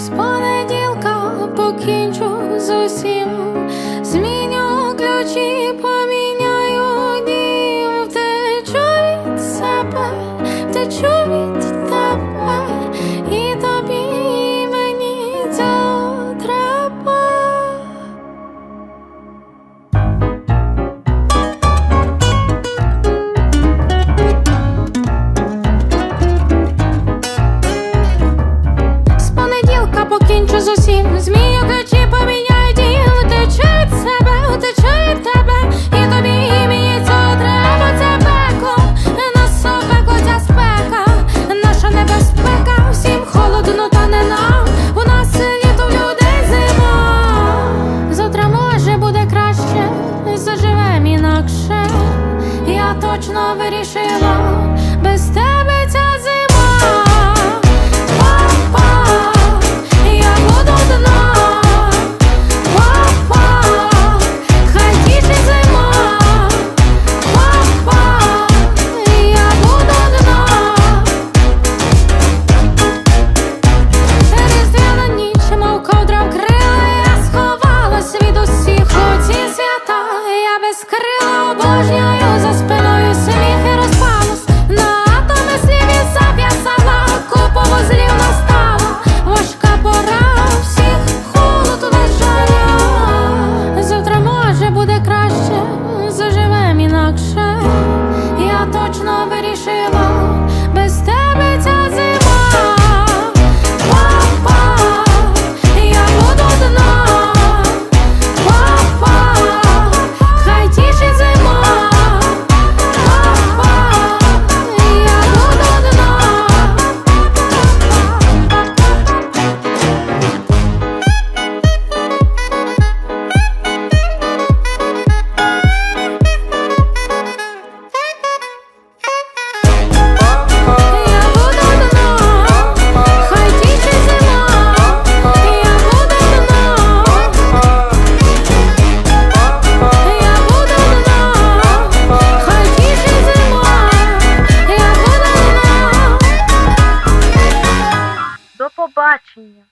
з понеділка покінчу з усім. ну та не нам. У нас літо в людей зима. Завтра може буде краще, заживем інакше. Я точно вирішила без тебе. вирішила. latinha.